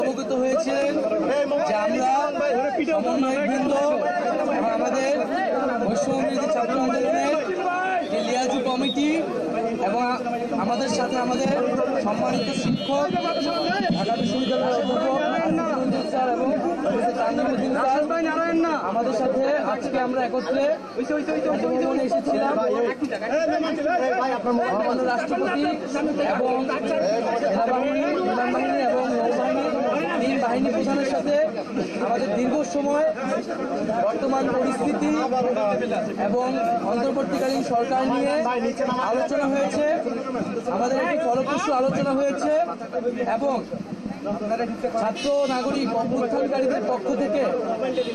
অবগত হয়েছিলেন যে আমরা সমন্বয়কবৃন্দ এবং আমাদের বৈষম্যবিরোধী ছাত্র আন্দোলনের লিয়াজু কমিটি এবং আমাদের সাথে আমাদের সম্মানিত শিক্ষক ঢাকা বিশ্ববিদ্যালয়ের স্যার এবং আমাদের সাথে আজকে আমরা একত্রে এসেছিলাম। রাষ্ট্রপতি এবং বাহিনী এবং বাহিনী প্রধানের সাথে আমাদের দীর্ঘ সময় বর্তমান পরিস্থিতি এবং অন্তর্বর্তীকালীন সরকার নিয়ে আলোচনা হয়েছে। আমাদের একটি ফলপ্রসূ আলোচনা হয়েছে এবং ছাত্র নাগরিক অভ্যুত্থানকারীদের পক্ষ থেকে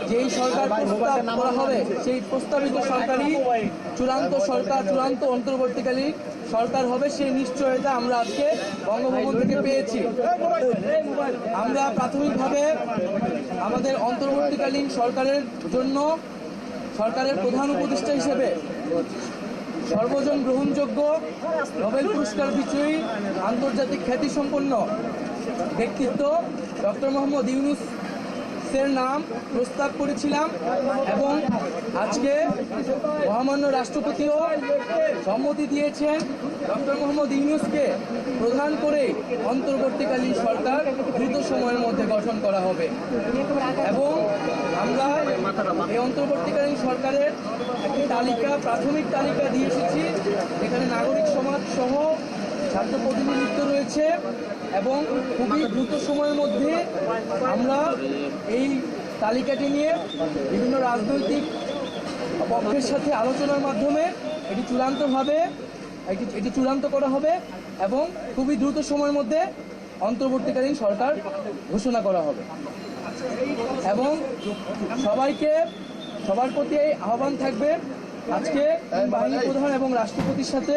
যেই সরকার প্রস্তাব করা হবে, সেই প্রস্তাবিত সরকারই চূড়ান্ত সরকার, চূড়ান্ত অন্তর্বর্তীকালীন সরকার হবে সেই নিশ্চয়তা আমরা আজকে বঙ্গভবন থেকে পেয়েছি। আমরা প্রাথমিকভাবে আমাদের অন্তর্বর্তীকালীন সরকারের জন্য সরকারের প্রধান উপদেষ্টা হিসেবে সর্বজন গ্রহণযোগ্য নোবেল পুরস্কার বিজয়ী আন্তর্জাতিক খ্যাতিসম্পন্ন ব্যক্তিত্ব ডক্টর মোহাম্মদ ইউনুস এর নাম প্রস্তাব করেছিলাম এবং আজকে মহামান্য রাষ্ট্রপতিও সম্মতি দিয়েছেন ডক্টর মোহাম্মদ ইউনুসকে প্রধান করে অন্তর্বর্তীকালীন সরকার দ্রুত সময়ের মধ্যে গঠন করা হবে। এবং আমরা এই অন্তর্বর্তীকালীন সরকারের একটি তালিকা, প্রাথমিক তালিকা দিয়ে এসেছি। এখানে নাগরিক সমাজ সহ ছাত্র প্রতিনিধিত্ব রয়েছে এবং খুবই দ্রুত সময়ের মধ্যে আমরা এই তালিকাটি নিয়ে বিভিন্ন রাজনৈতিক পক্ষের সাথে আলোচনার মাধ্যমে এটি চূড়ান্তভাবে, এটি এটি চূড়ান্ত করা হবে এবং খুবই দ্রুত সময়ের মধ্যে অন্তর্বর্তীকালীন সরকার ঘোষণা করা হবে। এবং সবাইকে, সবার প্রতি এই আহ্বান থাকবে আজকে বাহিনী প্রধান এবং রাষ্ট্রপতির সাথে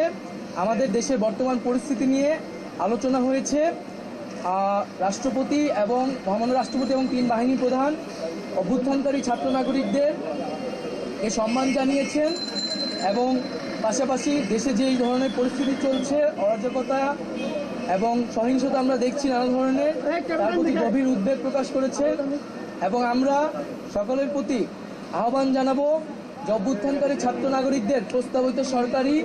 আমাদের দেশের বর্তমান পরিস্থিতি নিয়ে আলোচনা হয়েছে। রাষ্ট্রপতি এবং মহামান্য রাষ্ট্রপতি এবং তিন বাহিনী প্রধান অভ্যুত্থানকারী ছাত্র নাগরিকদের এ সম্মান জানিয়েছেন এবং পাশাপাশি দেশে যে এই ধরনের পরিস্থিতি চলছে অরাজকতা এবং সহিংসতা আমরা দেখছি নানা ধরনের তার প্রতি গভীর উদ্বেগ প্রকাশ করেছে এবং আমরা সকলের প্রতি আহ্বান জানাব যে অভ্যুত্থানকারী ছাত্র নাগরিকদের প্রস্তাবিত সরকারি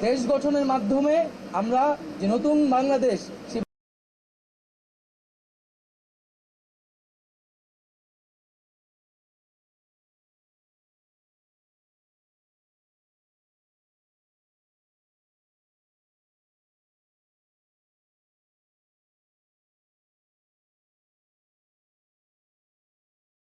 দেশ গঠনের মাধ্যমে আমরা যে নতুন বাংলাদেশ